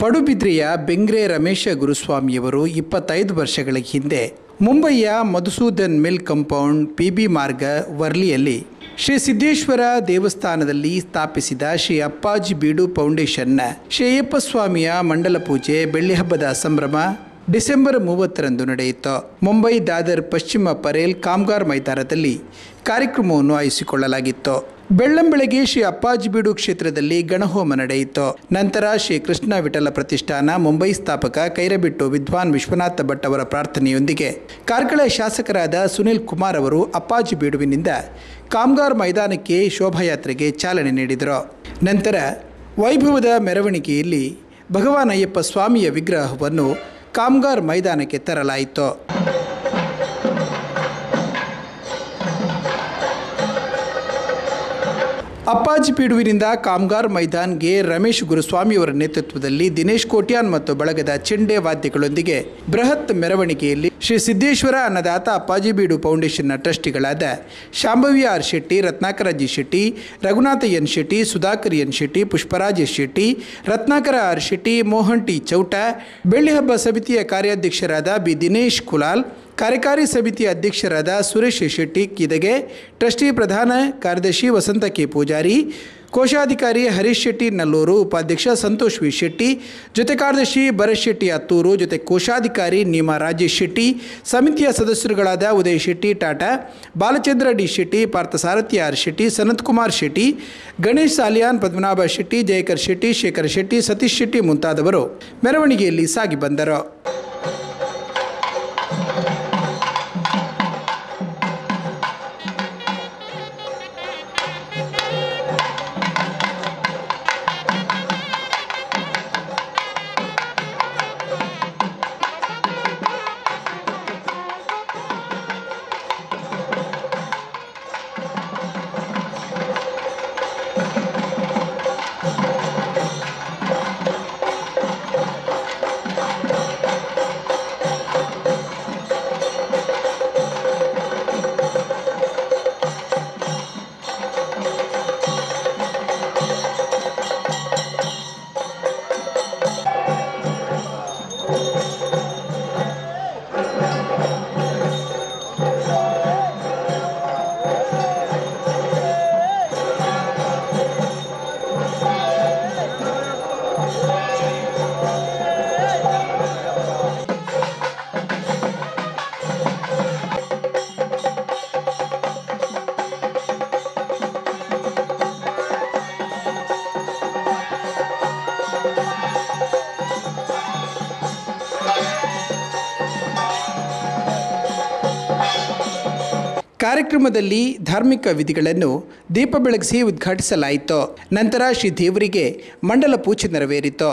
ಪಡುಬಿದ್ರೆಯ ಬೆಂಗ್ರೆ ರಮೇಶ ಗುರುಸ್ವಾಮಿಯವರು ಇಪ್ಪತ್ತೈದು ವರ್ಷಗಳ ಹಿಂದೆ ಮುಂಬಯಿಯ Madhusudan mill compound P B Marg ವರ್ಲಿಯಲ್ಲಿ Shri Siddeshwara ದೇವಸ್ಥಾನದಲ್ಲಿ ಸ್ಥಾಪಿಸಿದ ಶ್ರೀ ಅಪ್ಪಾಜಿ ಬೀಡು ಫೌಂಡೇಶನ್ನ ಶ್ರೀ ಅಯ್ಯಪ್ಪ ಸ್ವಾಮಿಯ ಮಂಡಲ ಪೂಜೆ ಬೆಳ್ಳಿಹಬ್ಬದ ಸಂಭ್ರಮ ಡಿಸೆಂಬರ್ ಮೂವತ್ತರಂದು ನಡೆಯಿತು. ಮುಂಬೈ ದಾದರ್ ಪಶ್ಚಿಮ ಪರೇಲ್ ಕಾಮ್ಗಾರ್ ಮೈದಾನದಲ್ಲಿ ಕಾರ್ಯಕ್ರಮವನ್ನು ಆಯೋಜಿಸಿಕೊಳ್ಳಲಾಗಿತ್ತು. ಬೆಳ್ಳಂಬೆಳಗ್ಗೆ ಶ್ರೀ ಅಪ್ಪಾಜಿಬೀಡು ಕ್ಷೇತ್ರದಲ್ಲಿ ಗಣಹೋಮ ನಡೆಯಿತು. ನಂತರ ಶ್ರೀ ಕೃಷ್ಣ ವಿಠಲ ಪ್ರತಿಷ್ಠಾನ, ಮುಂಬೈ ಸ್ಥಾಪಕ ಕೈರಬಿಟ್ಟು ವಿದ್ವಾನ್ ವಿಶ್ವನಾಥ ಭಟ್ ಅವರ ಪ್ರಾರ್ಥನೆಯೊಂದಿಗೆ. ಕಾರ್ಕಳ ಶಾಸಕರಾದ ಸುನಿಲ್ ಕುಮಾರ್ ಅವರು ಅಪ್ಪಾಜಿಬೀಡುವಿನಿಂದ ಕಾಮ್ಗಾರ್ ಮೈದಾನಕ್ಕೆ ಶೋಭಾಯಾತ್ರೆಗೆ ಚಾಲನೆ ನೀಡಿದರು. ನಂತರ ವೈಭವದ ಮೆರವಣಿಗೆಯಲ್ಲಿ ಭಗವಾನ್ ಅಯ್ಯಪ್ಪ ಸ್ವಾಮಿಯ ವಿಗ್ರಹವನ್ನು ಕಾಮ್ಗಾರ್ ಮೈದಾನಕ್ಕೆ ತರಲಾಯಿತು. ಅಪ್ಪಾಜಿ ಪೀಡುವಿನಿಂದ ಕಾಮ್ಗಾರ್ ಮೈದಾನ್ಗೆ ರಮೇಶ್ ಗುರುಸ್ವಾಮಿಯವರ ನೇತೃತ್ವದಲ್ಲಿ ದಿನೇಶ್ ಕೋಟ್ಯಾನ್ ಮತ್ತು ಬಳಗದ ಚೆಂಡೆ ವಾದ್ಯಗಳೊಂದಿಗೆ ಬೃಹತ್ ಮೆರವಣಿಗೆಯಲ್ಲಿ ಶ್ರೀ ಸಿದ್ದೇಶ್ವರ ಅನ್ನದಾತ ಅಪ್ಪಾಜಿ ಬೀಡು ಫೌಂಡೇಶನ್ನ ಟ್ರಸ್ಟಿಗಳಾದ Shambhavi R Shetty Ratnakara G Shetty Raghunatha N Shetty Sudhakar N Shetty, Pushparaja Shetty, Ratnakara R Shetty Mohan T Chowta, ಬೆಳ್ಳಿಹಬ್ಬ ಸಮಿತಿಯ ಕಾರ್ಯಾಧ್ಯಕ್ಷರಾದ ಬಿ ದಿನೇಶ್ ಕುಲಾಲ್ ಕಾರ್ಯಕಾರಿ ಸಮಿತಿ ಅಧ್ಯಕ್ಷರಾದ ಸುರೇಶ್ ಶೆಟ್ಟಿ, ಕಿದಗೆ ಟ್ರಸ್ಟಿ ಪ್ರಧಾನ ಕಾರ್ಯದರ್ಶಿ ವಸಂತ ಕೆ. ಪೂಜಾರಿ, ಕೋಶಾಧಿಕಾರಿ ಹರೀಶ್ ಶೆಟ್ಟಿ, ನಲ್ಲೂರು ಉಪಾಧ್ಯಕ್ಷ ಸಂತೋಷ್ ವಿ. ಶೆಟ್ಟಿ, ಜೊತೆ ಕಾರ್ಯದರ್ಶಿ ಭರತ್ ಶೆಟ್ಟಿ ಅತ್ತೂರು, ಜೊತೆ ಕೋಶಾಧಿಕಾರಿ ನೀಮಾ ರಾಜೇಶ್ ಶೆಟ್ಟಿ, ಸಮಿತಿಯ ಸದಸ್ಯರುಗಳಾದ ಉದಯ್ ಶೆಟ್ಟಿ, ಟಾಟಾ, ಬಾಲಚಂದ್ರ ಡಿ. ಶೆಟ್ಟಿ, ಪಾರ್ಥಸಾರಥಿ ಆರ್. ಶೆಟ್ಟಿ, ಸನತ್ ಕುಮಾರ್ ಶೆಟ್ಟಿ, ಗಣೇಶ್ ಸಾಲಿಯಾನ್, ಪದ್ಮನಾಭ ಶೆಟ್ಟಿ, ಜಯಕರ್ ಶೆಟ್ಟಿ, ಶೇಖರ್ ಶೆಟ್ಟಿ, ಸತೀಶ್ ಶೆಟ್ಟಿ ಮುಂತಾದವರು ಮೆರವಣಿಗೆಯಲ್ಲಿ ಸಾಗಿ ಬಂದರು. ಕಾರ್ಯಕ್ರಮದಲ್ಲಿ ಧಾರ್ಮಿಕ ವಿಧಿಗಳನ್ನು ದೀಪ ಬೆಳಗಿಸಿ ಉದ್ಘಾಟಿಸಲಾಯಿತು. ನಂತರ ಶ್ರೀ ದೇವರಿಗೆ ಮಂಡಲ ಪೂಜೆ ನೆರವೇರಿತು.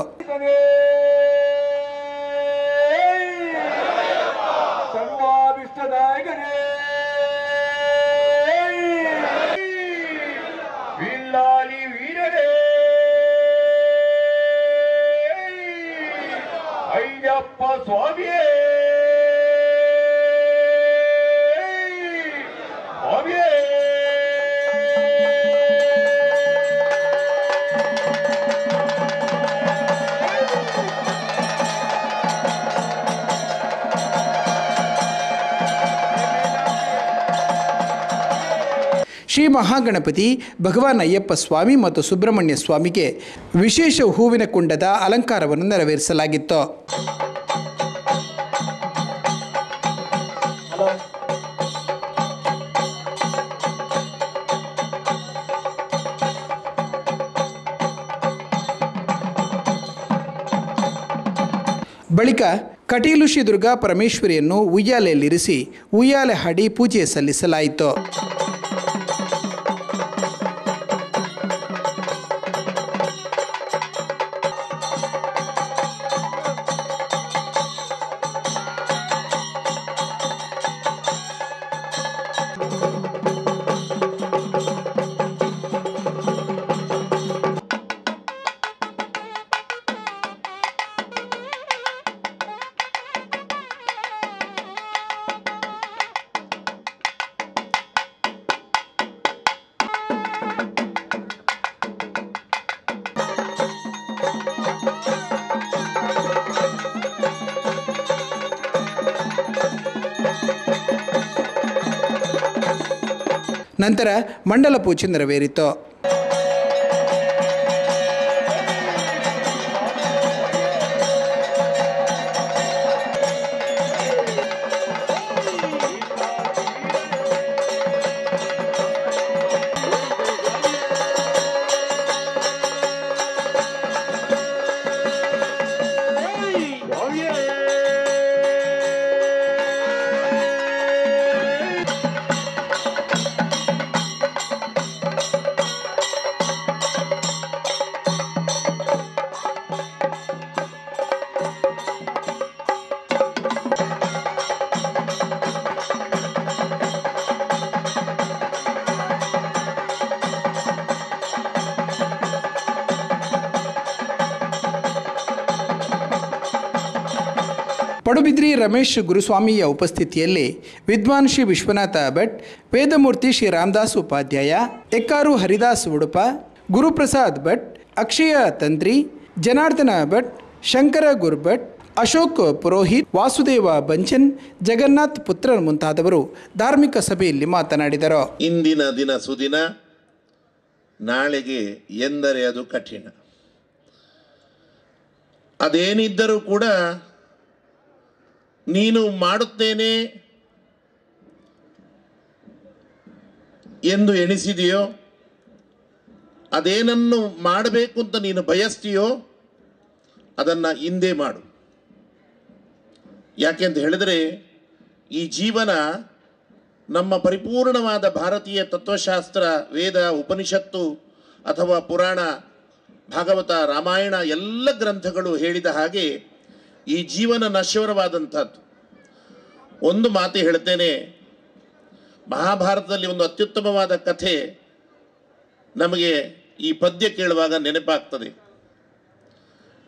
ಶ್ರೀ ಮಹಾಗಣಪತಿ, ಭಗವಾನ್ ಅಯ್ಯಪ್ಪ ಸ್ವಾಮಿ ಮತ್ತು ಸುಬ್ರಹ್ಮಣ್ಯ ಸ್ವಾಮಿಗೆ ವಿಶೇಷ ಹೂವಿನ ಕುಂಡದ ಅಲಂಕಾರವನ್ನು ನೆರವೇರಿಸಲಾಗಿತ್ತು. ಬಳಿಕ ಕಟೀಲು ಶ್ರೀ ದುರ್ಗಾ ಪರಮೇಶ್ವರಿಯನ್ನು ಉಯ್ಯಾಲೆಯಲ್ಲಿರಿಸಿ, ಉಯ್ಯಾಲೆ ಹಾಡಿ ಪೂಜೆ ಸಲ್ಲಿಸಲಾಯಿತು. ನಂತರ ಮಂಡಲ ಪೂಜೆ ನೆರವೇರಿತು. ಪಡುಬಿದ್ರಿ ರಮೇಶ್ ಗುರುಸ್ವಾಮಿಯ ಉಪಸ್ಥಿತಿಯಲ್ಲಿ ವಿದ್ವಾನ್ ಶ್ರೀ ವಿಶ್ವನಾಥ ಭಟ್, ವೇದಮೂರ್ತಿ ಶ್ರೀ ರಾಮದಾಸ್ ಉಪಾಧ್ಯಾಯ, ಎಕ್ಕಾರು ಹರಿದಾಸ್ ಉಡುಪ, ಗುರುಪ್ರಸಾದ್ ಭಟ್, ಅಕ್ಷಯ ತಂತ್ರಿ, ಜನಾರ್ದನ ಭಟ್, ಶಂಕರ ಗುರುಭಟ್, ಅಶೋಕ್ ಪುರೋಹಿತ್, ವಾಸುದೇವ ಬಂಚನ್, ಜಗನ್ನಾಥ್ ಪುತ್ರ ಮುಂತಾದವರು ಧಾರ್ಮಿಕ ಸಭೆಯಲ್ಲಿ ಮಾತನಾಡಿದರು. ಇಂದಿನ ದಿನ ಸುದಿನ, ನಾಳೆಗೆ ಎಂದರೆ ಅದು ಕಠಿಣ. ಅದೇನಿದ್ದರೂ ಕೂಡ ನೀನು ಮಾಡುತ್ತೇನೆ ಎಂದು ಎಣಿಸಿದೆಯೋ, ಅದೇನನ್ನು ಮಾಡಬೇಕು ಅಂತ ನೀನು ಬಯಸ್ತೀಯೋ, ಅದನ್ನು ಹಿಂದೆ ಮಾಡು. ಯಾಕೆ ಅಂತ ಹೇಳಿದರೆ, ಈ ಜೀವನ ನಮ್ಮ ಪರಿಪೂರ್ಣವಾದ ಭಾರತೀಯ ತತ್ವಶಾಸ್ತ್ರ, ವೇದ, ಉಪನಿಷತ್ತು ಅಥವಾ ಪುರಾಣ, ಭಾಗವತ, ರಾಮಾಯಣ ಎಲ್ಲ ಗ್ರಂಥಗಳು ಹೇಳಿದ ಹಾಗೆ ಈ ಜೀವನ ನಶ್ವರವಾದಂಥದ್ದು. ಒಂದು ಮಾತು ಹೇಳ್ತೇನೆ, ಮಹಾಭಾರತದಲ್ಲಿ ಒಂದು ಅತ್ಯುತ್ತಮವಾದ ಕಥೆ ನಮಗೆ ಈ ಪದ್ಯ ಕೇಳುವಾಗ ನೆನಪಾಗ್ತದೆ.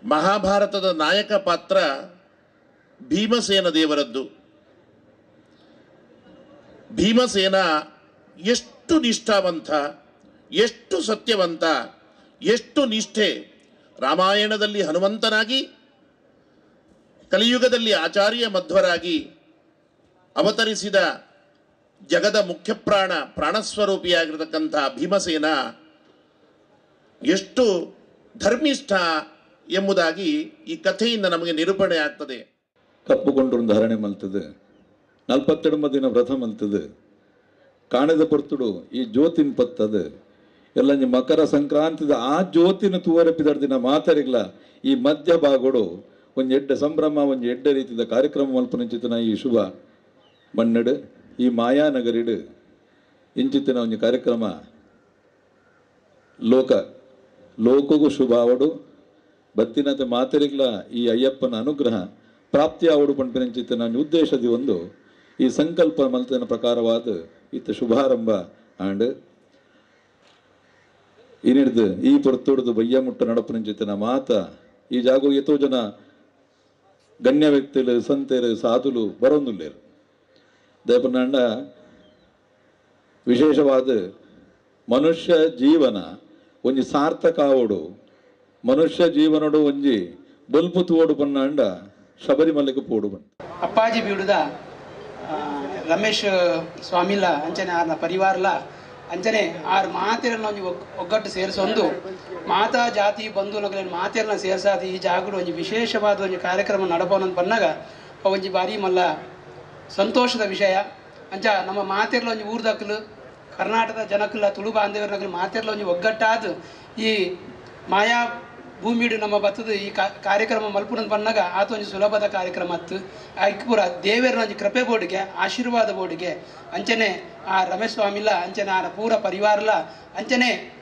ಮಹಾಭಾರತದ ನಾಯಕ ಪಾತ್ರ ಭೀಮಸೇನ ದೇವರದ್ದು. ಭೀಮಸೇನ ಎಷ್ಟು ನಿಷ್ಠಾವಂತ, ಎಷ್ಟು ಸತ್ಯವಂತ, ಎಷ್ಟು ನಿಷ್ಠೆ, ರಾಮಾಯಣದಲ್ಲಿ ಹನುಮಂತನಾಗಿ ಕಲಿಯುಗದಲ್ಲಿ ಆಚಾರ್ಯ ಮಧ್ವರಾಗಿ ಅವತರಿಸಿದ ಜಗದ ಮುಖ್ಯ ಪ್ರಾಣ, ಪ್ರಾಣಸ್ವರೂಪಿಯಾಗಿರತಕ್ಕಂಥ ಭೀಮಸೇನ ಎಷ್ಟು ಧರ್ಮಿಷ್ಠ ಎಂಬುದಾಗಿ ಈ ಕಥೆಯಿಂದ ನಮಗೆ ನಿರೂಪಣೆ ಆಗ್ತದೆ. ಕಪ್ಪುಗೊಂಡೊಂದು ಧಾರಣೆ ಮಲ್ತದೆ ನಲ್ಪತ್ತೆಡಮ ದಿನ ವ್ರತ ಮಲ್ತದೆ, ಕಾಣದ ಪೊರ್ತುಡು ಈ ಜ್ಯೋತಿನ ಪತ್ತದೆ, ಎಲ್ಲ ಮಕರ ಸಂಕ್ರಾಂತಿದ ಆ ಜ್ಯೋತಿನ ತೂವರೆಪಿದ ದಿನ ಮಾತರಿಲ್ಲ, ಈ ಮಧ್ಯ ಭಾಗೋಡು ಒಂದು ಎಡ್ಡ ಸಂಭ್ರಮ, ಒಂದು ಎಡ್ಡ ರೀತಿಯ ಕಾರ್ಯಕ್ರಮ ಮಲ್ಪನಿಂಚಿತನ ಈ ಶುಭ ಮಣ್ಣಡು, ಈ ಮಾಯಾನಗರಿಡು ಇಂಚಿತ್ತಿನ ಒಂದು ಕಾರ್ಯಕ್ರಮ. ಲೋಕ, ಲೋಕಗೂ ಶುಭ ಅವಡು, ಬತ್ತಿನತೆ ಮಾತೆರಿಗ್ಲ ಈ ಅಯ್ಯಪ್ಪನ ಅನುಗ್ರಹ ಪ್ರಾಪ್ತಿ ಆವಡು ಪಂಪಿನಂಚಿತ್ತ ನನ್ನ ಉದ್ದೇಶದಿ ಒಂದು. ಈ ಸಂಕಲ್ಪ ಮಲ್ತಿನ ಪ್ರಕಾರವಾದ ಇತ್ತ ಶುಭಾರಂಭ ಆಂಡ್ ಇನಿಡ್ದು ಈ ಪೊರ್ತುಡ್ದು ಬಯ್ಯ ಮುಟ್ಟ ನಡಪನಂಚಿತ್ತನ ಮಾತ. ಈ ಜಾಗೋ ಎತ್ತೋ ಜನ ಗಣ್ಯ ವ್ಯಕ್ತಿలు ಸಂತರು ಸಾಧುಲು ಬರೋಂದುಲ್ಲೇರು ದಯಪನಾಂಡ ವಿಶೇಷವಾದ ಮನುಷ್ಯ ಜೀವನ, ಒಂಜಿ ಸಾರ್ಥಕ ಆವಡು. ಮನುಷ್ಯ ಜೀವನಡು ಒಂಜಿ ಬಲ್ಪು ತೋಡು ಪನ್ನಾಂಡ ಶಬರಿಮಲೆಗೆ ಪೋಡು ಬಂದ ಅಪ್ಪಾಜಿ ಬೀಡುದ ರಮೇಶ್ ಸ್ವಾಮಿಲ ಅಂಚನೆ ಆದ ಪರಿವಾರಲ ಅಂಚನೆ ಆರ್ ಮಾತೆರನ್ನ ಒಂಜಿ ಒಗ್- ಒಗ್ಗಟ್ಟು ಸೇರಿಸೊಂದು. ಮಾತಾ ಜಾತಿ ಬಂಧುನಗಳನ್ನು ಮಾತೆರನ್ನ ಸೇರಿಸಾದ ಈ ಜಾಗಡು ಒಂಜಿ ವಿಶೇಷವಾದ ಒಂದು ಕಾರ್ಯಕ್ರಮ ನಡಪೋನಂತ ಬಂದಾಗ ಒಂಜಿ ಬಾರಿ ಮಲ್ಲ ಸಂತೋಷದ ವಿಷಯ. ಅಂಚ ನಮ್ಮ ಮಾತೆರ್ಲ ಒಂಜಿ ಊರ್ದಕ್ಕಲು ಕರ್ನಾಟಕದ ಜನಕ್ಕಲ್ಲ ತುಳು ಬಾಂಧವ್ಯರ್ನಗಲು ಮಾತೆರ್ಲ ಒಂಜಿ ಒಗ್ಗಟ್ಟಾದ ಈ ಮಾಯಾ ಭೂಮಿಡು ನಮ್ಮ ಬತ್ತದ ಈ ಕಾರ್ಯಕ್ರಮ ಮಲ್ಪುನ ಬಂದಾಗ ಆತ ಒಂಜಿ ಸುಲಭದ ಕಾರ್ಯಕ್ರಮ ಅತ್ತು ಆಯ್ಕೆ ಪೂರ ದೇವೇರ್ನ ಒಂಜಿ ಕೃಪೆ ಬೋಡಿಗೆ ಆಶೀರ್ವಾದ ಬೋಡಿಗೆ ಅಂಚನೆ ಆ ರಮೇಶ್ ಸ್ವಾಮಿಲ ಅಂಚನೆ ಆರ ಪೂರ ಪರಿವಾರಲ, ಅಂಚನೆ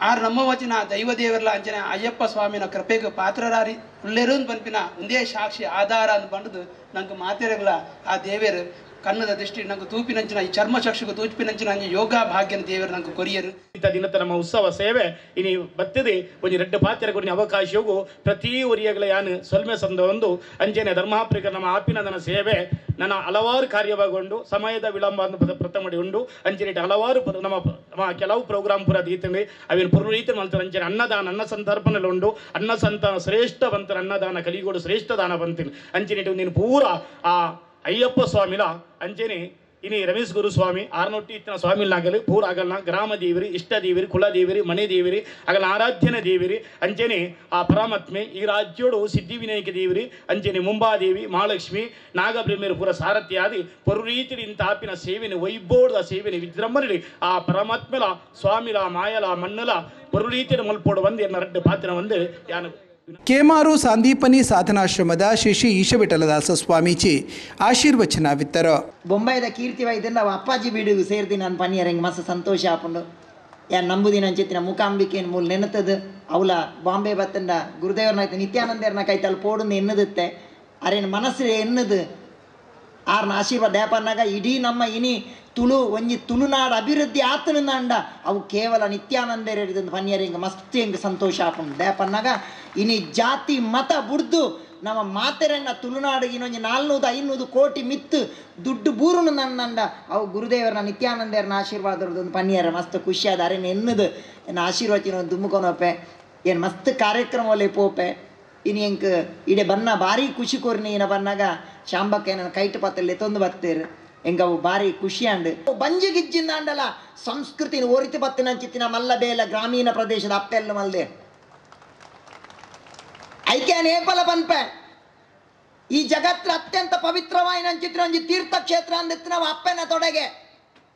ಆರು ನಮ್ಮ ವಚನ ದೈವ ದೇವರ್ಲ, ಅಂಚನೆ ಅಯ್ಯಪ್ಪ ಸ್ವಾಮಿನ ಕೃಪೆಗೆ ಪಾತ್ರರಾರಿ. ಉಳ್ಳೇರು ಪನ್ಪಿನ ಒಂದೇ ಸಾಕ್ಷಿ ಆಧಾರ ಅಂತ ಬಂಡದು ನಂಗೆ ಮಾತೇರಗಲ ಆ ದೇವೇರು ಕನ್ನದ ದೃಷ್ಟಿ ನಂಗೆ ತೂಪಿನಂಚಿನ, ಈ ಚರ್ಮ ತೂಪಿ ತೂಪಿನಂಚಿನ ಯೋಗ ಭಾಗ್ಯನ ದೇವರು ನಂಗೆ ಕೊರಿಯರು. ಇಂಥ ದಿನದ ನಮ್ಮ ಉತ್ಸವ ಸೇವೆ, ಇನಿ ಬತ್ತದೆ ಒಂದು ರೆಡ್ಡು ಪಾತ್ರ ಕೊಡಿನ ಅವಕಾಶವು ಪ್ರತಿ ಒರಿಯಗಳ ಯಾನು ಸೊಲ್ಮೆ ಒಂದು, ಅಂಜನೆ ಧರ್ಮಾಪ್ರಿಕ ನಮ್ಮ ಆಪಿನದನ ಸೇವೆ, ನನ್ನ ಹಲವಾರು ಕಾರ್ಯವಾಗೊಂಡು ಸಮಯದ ವಿಳಂಬ ಪ್ರಥಮಡಿ ಉಂಡು, ಅಂಜನೆ ಹಲವಾರು ನಮ್ಮ ಕೆಲವು ಪ್ರೋಗ್ರಾಮ್ ಪುರ ದೀತಂಗೆ ಅವಿನ ಪುರ ರೀತಿ ಮಲ್ತಾರೆ ಅಂಜನೆ ಅನ್ನದಾನ, ಅನ್ನ ಸಂದರ್ಭನಲ್ಲಿ ಉಂಡು, ಅನ್ನ ಸಂತಾನ ಶ್ರೇಷ್ಠ ಬಂತರ, ಅನ್ನದಾನ, ಕಲಿಗೋಡು ಶ್ರೇಷ್ಠ ದಾನ ಬಂತೀನಿ, ಅಂಜನೆ ನೀನು ಪೂರ ಆ ಅಯ್ಯಪ್ಪ ಸ್ವಾಮಿಲ, ಅಂಜನೆ, ಇನಿ ರಮೇಶ್ ಗುರುಸ್ವಾಮಿ ಆರ್ನೊಟ್ಟಿ ಇತ್ತಿನ ಸ್ವಾಮಿಲಾಗಲಿ ಪೂರ ಆಗಲ್ಲ ಗ್ರಾಮ ದೇವಿರಿ, ಇಷ್ಟ ದೇವಿರಿ, ಕುಲ ದೇವಿರಿ, ಮನೆ ದೇವಿರಿ ಆಗಲ ಆರಾಧ್ಯನ ದೇವಿರಿ ಅಂಚನೆ ಆ ಪರಮಾತ್ಮೆ, ಈ ರಾಜ್ಯೋಡು ಸಿದ್ಧಿ ವಿನಾಯಕ ದೇವಿರಿ ಅಂಚನೆ ಮುಂಬಾದೇವಿ, ಮಹಾಲಕ್ಷ್ಮಿ ನಾಗಬ್ರಹ್ಮೇರು ಪೂರ ಸಾರಥಿಯಾದಿ ಪರು ರೀತಿ ಇಂತ ಆಪಿನ ಸೇವೆನೆ ವೈಭೋಡದ ಸೇವೆನೆ ವಿಜೃಂಭಣೆ ಆ ಪರಮಾತ್ಮಲ, ಸ್ವಾಮಿಲ, ಮಾಯಲ, ಮಣ್ಣಲ ಪರು ರೀತಿಯ ಮಲ್ಪೋಡು ಬಂದು ಎನ್ನ ರಡ್ಡು ಪಾತ್ರ ಒಂದು ಯಾನು ಕೇಮಾರು ಸಾಂದೀಪನಿ ಸಾಧನಾಶ್ರಮದ ಶ್ರೀ ಶ್ರೀ ಈಶವಿಠಲದಾಸ ಸ್ವಾಮೀಜಿ ಆಶೀರ್ವಚನವಿತ್ತರು ಬೊಂಬೈದ ಕೀರ್ತಿ ವೈದ್ಯಂದ ನಾವು ಅಪ್ಪಾಜಿ ಬೀಡಿಗೂ ಸೇರ್ದಿ ನಾನು ಪನ್ನಿಯರಂಗೆ ಮಸ್ತ್ ಸಂತೋಷ ಆಪುಂಡು. ಯಾರು ನಂಬುದಿನ ಅಂಚಿತ್ತಿನ ಮೂಕಾಂಬಿಕೆನ್ ಮೂಲ ನೆನತದು. ಅವಳ ಬಾಂಬೆ ಬತ್ತಂಡ ಗುರುದೇವ್ರನ ನಿತ್ಯಾನಂದರನ್ನ ಕೈತಲ್ಲಿ ಪೋಡುಂದು ಎನ್ನದುತ್ತೆ. ಅರೇನು ಮನಸ್ಸು ಎನ್ನದು ಆರ್ನ ಆಶೀರ್ವಾದ ದ್ಯಾಪನ್ನಾಗ ಇಡೀ ನಮ್ಮ ಇನಿ ತುಳು ಒಂಜಿ ತುಳುನಾಡು ಅಭಿವೃದ್ಧಿ ಆತನಿಂದ ಅಂಡ ಅವು ಕೇವಲ ನಿತ್ಯಾನಂದರ ಹಿಡಿದು ಪನ್ಯರಿಂಗ ಮಸ್ತ್ ಹೆಂಗೆ ಸಂತೋಷ ಆಪುಂಡು ದ್ಯಾಪನ್ನಾಗ ಇನಿ ಜಾತಿ, ಮತ ಬುಡ್ದು ನಮ್ಮ ಮಾತೆರಂಗ ತುಳುನಾಡು ಇನ್ನೊಂದು ನಾಲ್ನೂದು ಐನೂರು ಕೋಟಿ ಮಿತ್ತು ದುಡ್ಡು ಬೂರುನು ನನ್ನಂಡ ಅವು ಗುರುದೇವರ ನಿತ್ಯಾನಂದರನ್ನ ಆಶೀರ್ವಾದ ಆಶೀರ್ವಾದರದೊಂದು ಪನ್ಯರ. ಮಸ್ತ್ ಖುಷಿಯಾದ ಅರೇನು ಎನ್ನದು. ಏನು ಆಶೀರ್ವಚನ ದುಮ್ಮುಕೊನೋಪೆ ಏನು ಮಸ್ತ್ ಕಾರ್ಯಕ್ರಮ ಒಲೆ ಪೋಪೆ. ಇನ್ನು ಎಂಕ್ ಇಡೆ ಬನ್ನ ಭಾರಿ ಖುಷಿ ಕೊರ್ನಿ ಇನ ಬನ್ನಾಗ. ಶಾಂಬಕ್ಕೆ ನನ್ನ ಕೈಟ್ ಪತ್ತಲ್ಲಿ ತೊಂದು ಬರ್ತೀರು. ಎಂಗವು ಬಾರಿ ಭಾರಿ ಖುಷಿ ಅಂಡ್ ಬಂಜಿ ಗಿಜ್ಜಿಂದ ಅಂಡಲ್ಲ ಸಂಸ್ಕೃತಿ ಓರಿತಿ ಬತ್ತಿನ ಚಿತ್ತಿನ ಮಲ್ಲ ಬೇಲ ಗ್ರಾಮೀಣ ಪ್ರದೇಶದ ಅಪ್ಪೆಲ್ಲ ಮಲ್ದೆ. ಐಕ್ಯ ನೇಪಲ ಪನ್ಪೆ ಈ ಜಗತ್ರ ಅತ್ಯಂತ ಪವಿತ್ರವಾಯಿನ ಚಿತ್ರ ಒಂಜಿ ತೀರ್ಥಕ್ಷೇತ್ರ ಅಂದಿತ್ತು ಅಪ್ಪೆನ ಅಪ್ಪನ ತೊಡೆಗೆ.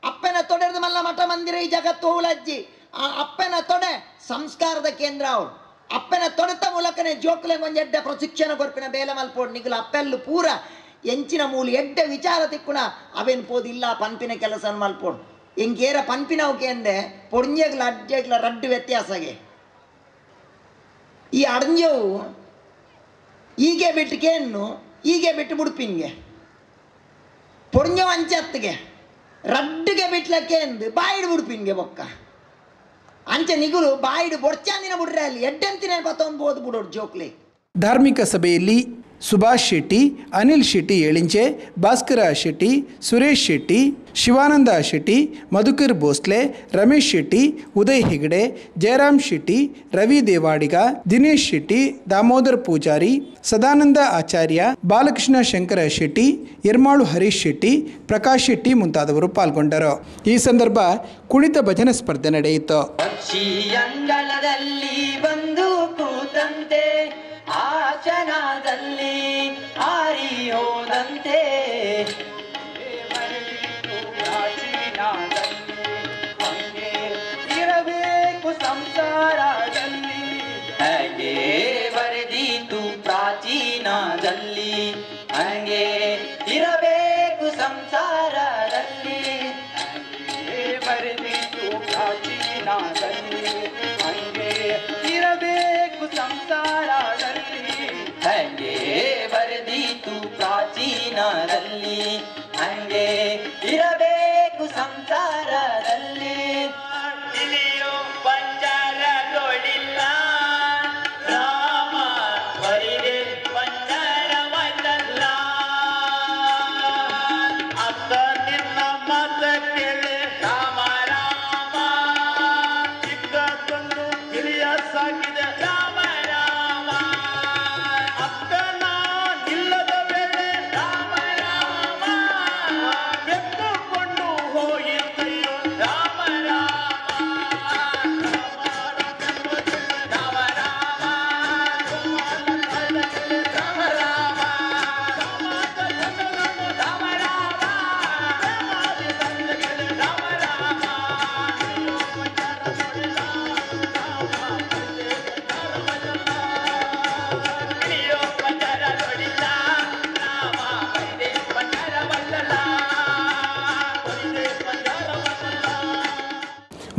ಅಪ್ಪನ ತೊಡೆದು ಮಲ್ಲ ಮಠ ಮಂದಿರ ಈ ಜಗತ್ತು ಹೂಳಜ್ಜಿ. ಆ ಅಪ್ಪನ ತೊಡೆ ಸಂಸ್ಕಾರದ ಕೇಂದ್ರ ಅವ್ರು. ಅಪ್ಪನ ತೊಡೆತ ಮೂಲಕನೇ ಜೋಕ್ಲೆ ಒಂಜಿ ಎಡ್ಡೆ ಪ್ರಶಿಕ್ಷಣ ಕೊರ್ಪಿನ ಬೇಲೆ ಮಲ್ಪೋಡು ನಿಗುಲು ಅಪ್ಪೆಲ್ಲು ಪೂರ ಎಂಚಿನ ಮೂಲು ಎಡ್ಡೆ ವಿಚಾರ ತಿಕ್ಕುಣ ಅವೇನು ಪೋದಿಲ್ಲ ಪನ್ಪಿನ ಕೆಲಸ ಮಲ್ಪೋಡು ಎಂಗೇರ ಪನ್ಪಿನವಕ್ಕೆ ಅಂದೆ ಪೊಡ್ಂಜೆಗ್ಲ ಅಡ್ಜೆಗ್ಲ ರಡ್ಡು ವ್ಯತ್ಯಾಸಗೆ. ಈ ಅಡ್ಂಜವು ಹೀಗೆ ಬಿಟ್ಟು ಹೀಗೆ ಬಿಟ್ಟು ಬುಡುಪಿನ್ಗೆ ಪೊಡ್ಂಜ ಅಂಚತ್ತಿಗೆ ರಡ್ಡಿಗೆ ಬಿಟ್ಲಕ್ಕೆ ಎಂದು ಬಾಯಿಡ್ ಬುಡುಪಿನ್ಗೆ ಬೊಕ್ಕ. ಅಂಚೆ ನಿಗುಲು ಬಾಯಿಡು ಬೊಡ್ಚಾಂದಿನ ಬಿಡ್ರೆ ಅಲ್ಲಿ ಎಡ್ಡಂತಿನ ಬತ್ತೊಂದು ಬೋದು ಬಿಡೋಡು ಜೋಕ್ಲಿ. ಧಾರ್ಮಿಕ ಸಭೆಯಲ್ಲಿ ಸುಭಾಷ್ ಶೆಟ್ಟಿ, ಅನಿಲ್ ಶೆಟ್ಟಿ ಏಳಿಂಚೆ, ಭಾಸ್ಕರ ಶೆಟ್ಟಿ, ಸುರೇಶ್ ಶೆಟ್ಟಿ, ಶಿವಾನಂದ ಶೆಟ್ಟಿ, ಮಧುಕರ್ ಭೋಸ್ಲೆ, ರಮೇಶ್ ಶೆಟ್ಟಿ, ಉದಯ್ ಹೆಗಡೆ, ಜಯರಾಮ್ ಶೆಟ್ಟಿ, ರವಿ ದೇವಾಡಿಗ, ದಿನೇಶ್ ಶೆಟ್ಟಿ, ದಾಮೋದರ್ ಪೂಜಾರಿ, ಸದಾನಂದ ಆಚಾರ್ಯ, ಬಾಲಕೃಷ್ಣ ಶಂಕರ ಶೆಟ್ಟಿ, ಎರ್ಮಾಳು ಹರೀಶ್ ಶೆಟ್ಟಿ, ಪ್ರಕಾಶ್ ಶೆಟ್ಟಿ ಮುಂತಾದವರು ಪಾಲ್ಗೊಂಡರು. ಈ ಸಂದರ್ಭ ಕುಣಿತ ಭಜನೆ ಸ್ಪರ್ಧೆ ನಡೆಯಿತು. ಆಚನದಲ್ಲಿ ಹಾರಿ ಹೋದಂತೆ ಇರಬೇಕು ಸಂಸಾರದಲ್ಲಿ ಹಂಗೆ ಇರಬೇಕು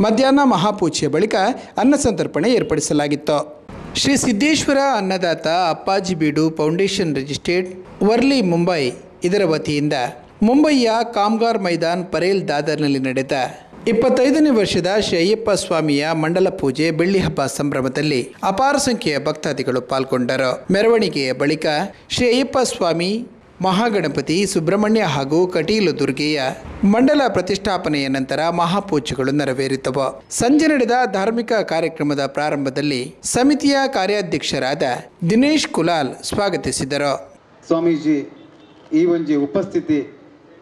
ಮಧ್ಯಾಹ್ನ ಮಹಾಪೂಜೆಯ ಬಳಿಕ ಅನ್ನ ಸಂತರ್ಪಣೆ ಏರ್ಪಡಿಸಲಾಗಿತ್ತು. ಶ್ರೀ ಸಿದ್ದೇಶ್ವರ ಅನ್ನದಾತ ಅಪ್ಪಾಜಿ ಬೀಡು ಫೌಂಡೇಶನ್ ರಿಜಿಸ್ಟರ್ಡ್ ವರ್ಲಿ, ಮುಂಬೈ ಇದರ ವತಿಯಿಂದ ಮುಂಬಯಿಯ ಕಾಮ್ಗಾರ್ ಮೈದಾನ್ ಪರೇಲ್ ದಾದರ್ನಲ್ಲಿ ನಡೆದ ಇಪ್ಪತ್ತೈದನೇ ವರ್ಷದ ಶ್ರೀ ಅಯ್ಯಪ್ಪ ಸ್ವಾಮಿಯ ಮಂಡಲ ಪೂಜೆ ಬೆಳ್ಳಿ ಹಬ್ಬ ಸಂಭ್ರಮದಲ್ಲಿ ಅಪಾರ ಸಂಖ್ಯೆಯ ಭಕ್ತಾದಿಗಳು ಪಾಲ್ಗೊಂಡರು. ಮೆರವಣಿಗೆಯ ಬಳಿಕ ಶ್ರೀ ಅಯ್ಯಪ್ಪ ಸ್ವಾಮಿ ಮಹಾಗಣಪತಿ ಸುಬ್ರಹ್ಮಣ್ಯ ಹಾಗೂ ಕಟೀಲು ದುರ್ಗೆಯ ಮಂಡಲ ಪ್ರತಿಷ್ಠಾಪನೆಯ ನಂತರ ಮಹಾಪೂಜೆಗಳು ನೆರವೇರಿತವು. ಸಂಜೆ ನಡೆದ ಧಾರ್ಮಿಕ ಕಾರ್ಯಕ್ರಮದ ಪ್ರಾರಂಭದಲ್ಲಿ ಸಮಿತಿಯ ಕಾರ್ಯಾಧ್ಯಕ್ಷರಾದ ದಿನೇಶ್ ಕುಲಾಲ್ ಸ್ವಾಗತಿಸಿದರು. ಸ್ವಾಮೀಜಿ, ಈ ಒಂಜಿ ಉಪಸ್ಥಿತಿ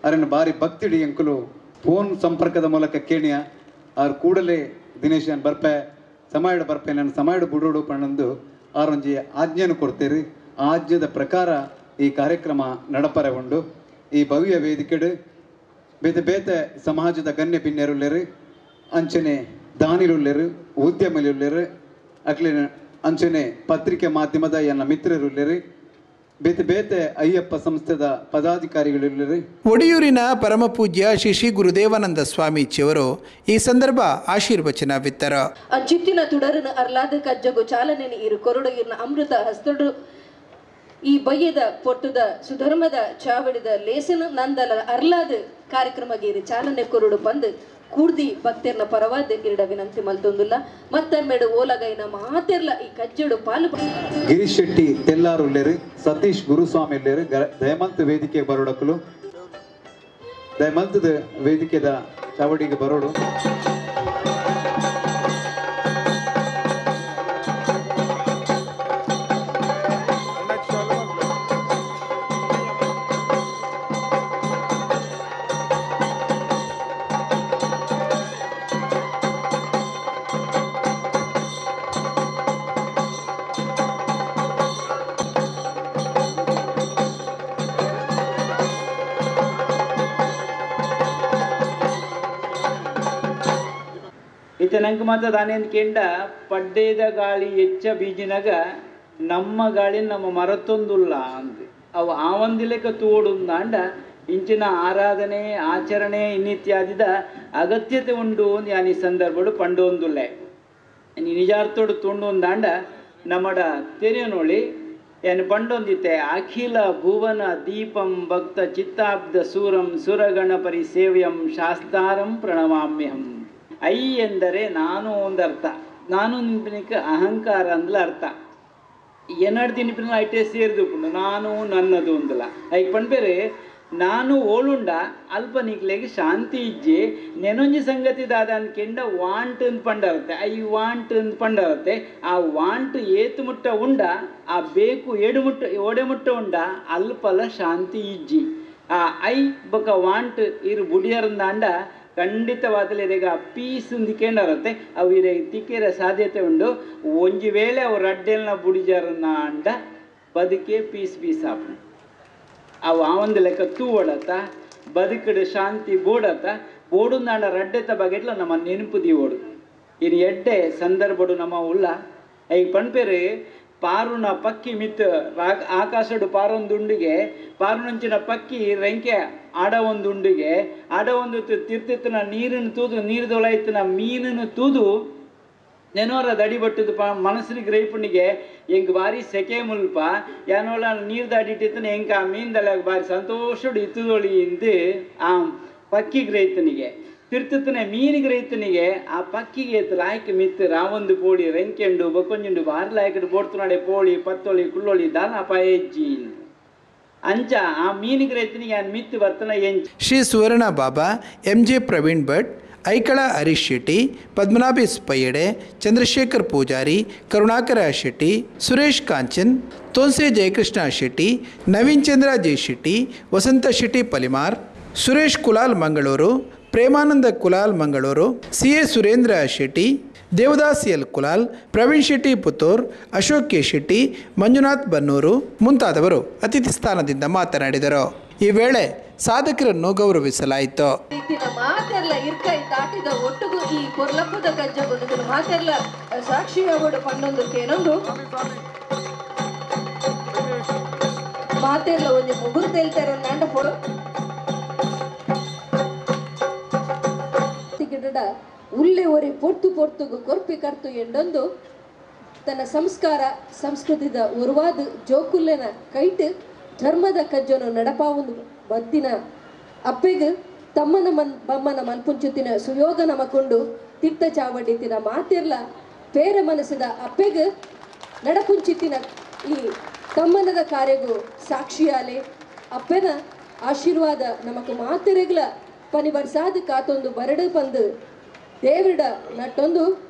ಅವರನ್ನು ಭಾರಿ ಭಕ್ತಿಡಿ ಎಂಕುಲು ಫೋನ್ ಸಂಪರ್ಕದ ಮೂಲಕ ಕೇಣಿಯ. ಅವ್ರು ಕೂಡಲೇ ದಿನೇಶ್ ನಾನು ಬರ್ಪೆ, ಸಮಾಯಡ ಬರ್ಪೆ, ನಾನು ಸಮಾಯಡ ಬುಡೋಡು ಪಣ್ಣಂದು ಆರೊಂಜಿ ಆಜ್ಞೆಯನ್ನು ಕೊಡ್ತೀರಿ. ಆಜ್ಞೆದ ಪ್ರಕಾರ ಈ ಕಾರ್ಯಕ್ರಮ ನಡಪರೆ ಉಂಡು ಈ ಭವ್ಯ ವೇದಿಕೆಡು ಬೇತೆ ಬೇತೆ ಸಮಾಜದ ಗಣ್ಯ ಪಿನ್ಯರುಲ್ಲೆರು ಅಂಚನೆ ದಾನಿಲುಲ್ಲೆರು ಉದ್ಯಮಲುಲ್ಲೆರು ಅಕ್ಲಿನ ಅಂಚನೆ ಪತ್ರಿಕೆ ಮಾಧ್ಯಮದ ಎನ್ನ ಮಿತ್ರರುಲ್ಲೆರು ಬೇತೆ ಬೇತೆ ಅಯ್ಯಪ್ಪ ಸಂಸ್ಥೆದ ಪದಾಧಿಕಾರಿಗಳಿರಲಿ ಒಡಿಯೂರಿನ ಪರಮಪೂಜ್ಯ ಶ್ರೀ ಶ್ರೀ ಗುರುದೇವಾನಂದ ಸ್ವಾಮೀಜಿಯವರು ಈ ಸಂದರ್ಭ ಆಶೀರ್ವಚನ ಆಶೀರ್ವಚನವಿತ್ತರು ಅಚಿತ್ತಿನ ತುಡರನ ಅರ್ಲಾದ ಕಜ್ಜಗು ಚಾಲನೆ ಇರು ಕೊರಡಗಿನ ಅಮೃತ ಹಸ್ತಡು ಈ ಬಯ್ಯದ ಪೊಟ್ಟುದ ಸುಧರ್ಮದ ಚಾವಡಿದ ಲೇಸನ ನಂದಲ ಅರ್ಲಾದ ಕಾರ್ಯಕ್ರಮಗೀರಿ ಚಾಲನೆ ಕೊರಡು ಬಂದು ಕೂರ್ದಿ ಭಕ್ತರ್ನ ಪರವಾದ ಇರಡ ವಿನಂತಿ ಮಲ್ತೊಂದುಲ್ಲ. ಮತ್ತೊಮ್ಮೆಡು ಓಲಗೈನ ಮಾತೆರ್ಲ ಈ ಕಜ್ಜಡು ಪಾಲು ಗಿರೀಶ್ ಶೆಟ್ಟಿ ತೆಲ್ಲಾರುಲ್ಲೆರು ಸತೀಶ್ ಗುರುಸ್ವಾಮಿ ಉಲ್ಲೆರು ಗ- ದಯಮಂತ್ ವೇದಿಕೆ ಬರೋಡಕ್ಕಲು ದಯಮಂತದ ವೇದಿಕೆದ ಚಾವಡಿಗೆ ಬರೋಡು. ಇತ್ತೆ ನಂಗೆ ಮಾತ್ರ ದಾನೇನು ಕೆಂಡ, ಪಡ್ಡೇದ ಗಾಳಿ ಹೆಚ್ಚ ಬೀಜಿನಾಗ, ನಮ್ಮ ಗಾಳಿ ನಮ್ಮ ಮರತೊಂದುಲ್ಲ ಅಂದ್. ಅವು ಆ ಒಂದಿಲೆಕ ಲೆಕ್ಕ ತೋಡುಂದಾಂಡ ಇಂಚಿನ ಆರಾಧನೆ, ಆಚರಣೆ ಇನ್ನಿತ್ಯಾದಿದ ಅಗತ್ಯತೆ ಉಂಡು ಯಾನಿ ಸಂದರ್ಭಡು ಪಂಡೊಂದುಲ್ಲೆ. ನಿಜಾರ್ಥೋಡು ತುಂಡು ನಮ್ಮಡ ತೆರೆಯನೊಳಿ ಏನು ಪಂಡೊಂದಿತ್ತೆ, ಅಖಿಲ ಭುವನ ದೀಪಂ ಭಕ್ತ ಚಿತ್ತಾಬ್ದ ಸೂರಂ ಸುರಗಣಪರಿ ಸೇವ್ಯಂ ಶಾಸ್ತಾರಂ ಪ್ರಣಮಾಮ್ಯಹಂ ಐ ಎಂದರೆ ನಾನು ಒಂದರ್ಥ ನಾನು ನಿಂಪಿನಿಕ ಅಹಂಕಾರ ಅಂದ್ಲ ಅರ್ಥ. ಎನ್ನಡ್ ದಿನಪಿನ ಐಟೆ ಸೇರಿದು ನಾನು ನನ್ನದು ಅಂದಲ್ಲ ಐಕ್ ಪಂಡ್ಬೇರೆ ನಾನು ಓಳುಂಡ ಅಲ್ಪ ನಿಕ್ಲೆಗೆ ಶಾಂತಿ ಇಜ್ಜಿ, ನೆನೊಂಜಿ ಸಂಗತಿ ದಾದ ಅನ್ಕೆಂಡ ವಾಂಟ್ ಅಂದ್ ಪಂಡರತ್ತೆ. ಐ ವಾಂಟ್ ಅಂದ್ ಪಂಡರತ್ತೆ. ಆ ವಾಂಟ್ ಏತು ಮುಟ್ಟ ಉಂಡ, ಆ ಬೇಕು ಏಡು ಮುಟ್ಟ, ಓಡೆ ಮುಟ್ಟ ಉಂಡ, ಅಲ್ಪಲ ಶಾಂತಿ ಇಜ್ಜಿ. ಆ ಐ ಬೊಕ ವಾಂಟ್ ಇರು ಬುಡಿಯರಂದಾಂಡ ಖಂಡಿತವಾದಲ್ಲಿ ಇದೀಗ ಪೀಸ್ ದಿಕ್ಕೇಂಡರತ್ತೆ ಅವು ಇರೆ ತಿಕ್ಕಿರ ಸಾಧ್ಯತೆ ಉಂಡು ಒಂಜಿ ವೇಳೆ ಅವು ರಡ್ಡೆಲ್ನ ಬುಡಿಜಾರನ್ನ ಅಂಡ ಬದುಕೆ ಪೀಸ್ ಪೀಸ್ ಆಪಣ ಅವು ಆ ಒಂದು ಲೆಕ್ಕ ತೂವಡತ್ತ ಬದುಕಡು ಶಾಂತಿ ಬೋಡತ್ತ ಬೋಡುಂದಾಂಡ ರಡ್ಡೆತ ಬಗೆಟ್ಲ ನಮ್ಮ ನೆನಪು ದೀವೋಡು. ಇನ್ನು ಎಡ್ಡೆ ಸಂದರ್ಭಡು ನಮ್ಮ ಉಲ್ಲ ಐ ಪಣ್ಪೇರು ಪಾರುನ ಪಕ್ಕಿ ಮಿತ್ ಆಕಾಶಡು ಪಾರೊಂದುಂಡಿಗೆ, ಪಾರುನಂಚಿನ ಪಕ್ಕಿ ರೆಂಕೆ ಆಡ ಒಂದುಂಡಿಗೆ ಆಡ ಒಂದು ತಿರ್ತಿತ್ತನ ನೀರಿನ ತೂದು ನೀರು ದೊಳಾಯ್ತನ ಮೀನನ್ನು ತೂದು, ನೆನೋರ ದಡಿಬಟ್ಟದು ಪ ಮನಸ್ಸಿನ ಗ್ರೈಪುಣಿಗೆ ಹೆಂಗೆ ಬಾರಿ ಸೆಕೆ ಮುಲ್ಪ, ಯಾನೋಳ ನೀರು ದಾಡಿಟ್ಟಿತ್ತನ ಹೆಂಗೆ ಆ ಮೀನ್ದಲ್ಲ ಬಾರಿ ಸಂತೋಷಡು ಇತ್ತುದೊಳಿ ಇಂದು ಆ ಪಕ್ಕಿ ಗ್ರಹಿತನಿಗೆ. ತಿರ್ತತನೆ ಮೀನಿಗೆ ರೈತನಿಗೆ ಆ ಪಕ್ಕಿಗೆ ಲಾಯ್ಕೆ ಮಿತ್ತು ರಾವೊಂದು ಪೋಳಿ ರೆಂಕೆಂಡು ಬೊಕ್ಕೊಂಜುಂಡು ಬಾರಿ ಲಾಯ್ಕಡು ಬೋಡ್ತುನಾಡೆ ಪೋಳಿ ಪತ್ತೊಳಿ, ಕುಳ್ಳೊಳಿ ದಾನ ಅಪಾಯಜ್ಜಿ ಅಂಚ ಆ ಮೀನಿಗೆ ರೈತನಿಗೆ ಆ ಮಿತ್ತು ವರ್ತನ ಎಂಚ Shri Suvarna Baba M J Praveen Bhat, Aikala Harish Shetty Padmanabhi Payyade Chandrashekhar Poojary, Karunakara Shetty, Suresh Kanchan, Tonse Jayakrishna Shetty, Naveen Chandra J Shetty, Vasantha Shetty Palimar, Suresh Kulal Mangaluru Premananda Kulal Mangaluru, C A Surendra Shetty, Devadas L Kulal, Praveen Shetty Puttur, Ashok K Shetty, Manjunath Bannur ಮುಂತಾದವರು ಅತಿಥಿ ಸ್ಥಾನದಿಂದ ಮಾತನಾಡಿದರು. ಈ ವೇಳೆ ಸಾಧಕರನ್ನು ಗೌರವಿಸಲಾಯಿತು. ಮಾತೆಲ್ಲ ಇರ್ಕೈ ದಾಟಿದ ಒಟ್ಟುಗು ಈ ಕೊರ್ಲಪ್ಪದ ಗಜ್ಜಗೊಂಡು ಮಾತೆಲ್ಲ ಸಾಕ್ಷಿ ಅವಡು ಪಂಡೊಂದು ಏನೊಂದು? ಮಾತೆಲ್ಲ ಒಂದು ಮುಗುರು ತೇಲ್ತಾರೆ ನಂಡ ಟಿಕೆಟಡ ಉಳ್ಳೆ ಒರೆ ಪೊರ್ತು ಪೊರ್ತುಗು ಕೊರ್ಪಿ ಕರ್ತು ಎಂಡೊಂದು ತನ್ನ ಸಂಸ್ಕಾರ ಸಂಸ್ಕೃತಿದ ಉರ್ವಾದು ಜೋಕುಲ್ಲೆನ ಕೈಟ್ ಧರ್ಮದ ಕಜ್ಜನು ನಡಪಾವೊಂದು ಬದ್ದಿನ ಅಪ್ಪೆಗ್ ತಮ್ಮನ ಮನ್ ಬಮ್ಮನ ಮನ್ಪುಂಚುತ್ತಿನ ಸುಯೋಗ ನಮಕೊಂಡು ತಿರ್ತ ಚಾವಡಿತಿನ ಮಾತಿರ್ಲ ಪೇರ ಮನಸ್ಸದ ಅಪ್ಪೆಗ್ ನಡಪುಂಚಿತ್ತಿನ ಈ ತಮ್ಮನದ ಕಾರ್ಯಗೂ ಸಾಕ್ಷಿಯಾಲೆ. ಅಪ್ಪೆನ ಆಶೀರ್ವಾದ ನಮಕ್ ಮಾತಿರೆಗ್ಲ ಪನಿಬರ್ಸಾದ ಕಾತೊಂದು ಬರಡು ಬಂದು ದೇವರಿಡ ನಟ್ಟೊಂದು.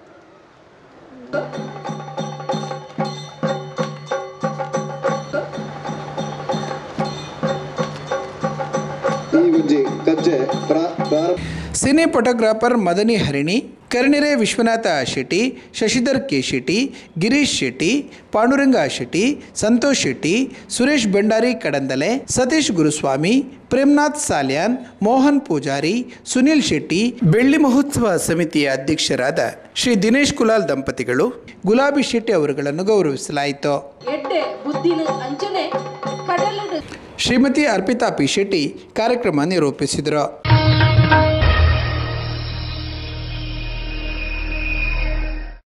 ಸಿನಿ ಫೋಟೋಗ್ರಾಫರ್ ಮದನಿ ಹರಿಣಿ. ಕರ್ಣಿರೆ ವಿಶ್ವನಾಥ ಶೆಟ್ಟಿ ಶಶಿಧರ್ ಕೆ ಶೆಟ್ಟಿ ಗಿರೀಶ್ ಶೆಟ್ಟಿ ಪಾಂಡುರಂಗ ಶೆಟ್ಟಿ ಸಂತೋಷ್ ಶೆಟ್ಟಿ ಸುರೇಶ್ ಭಂಡಾರಿ ಕಡಂದಲೆ ಸತೀಶ್ ಗುರುಸ್ವಾಮಿ ಪ್ರೇಮ್ನಾಥ್ ಸಾಲ್ಯಾನ್ ಮೋಹನ್ ಪೂಜಾರಿ ಸುನಿಲ್ ಶೆಟ್ಟಿ ಬೆಳ್ಳಿ ಮಹೋತ್ಸವ ಸಮಿತಿಯ ಅಧ್ಯಕ್ಷರಾದ ಶ್ರೀ ದಿನೇಶ್ ಕುಲಾಲ್ ದಂಪತಿಗಳು ಗುಲಾಬಿ ಶೆಟ್ಟಿ ಅವರುಗಳನ್ನು ಗೌರವಿಸಲಾಯಿತು. ಶ್ರೀಮತಿ ಅರ್ಪಿತಾ ಪಿ ಶೆಟ್ಟಿ ಕಾರ್ಯಕ್ರಮ ನಿರೂಪಿಸಿದರು.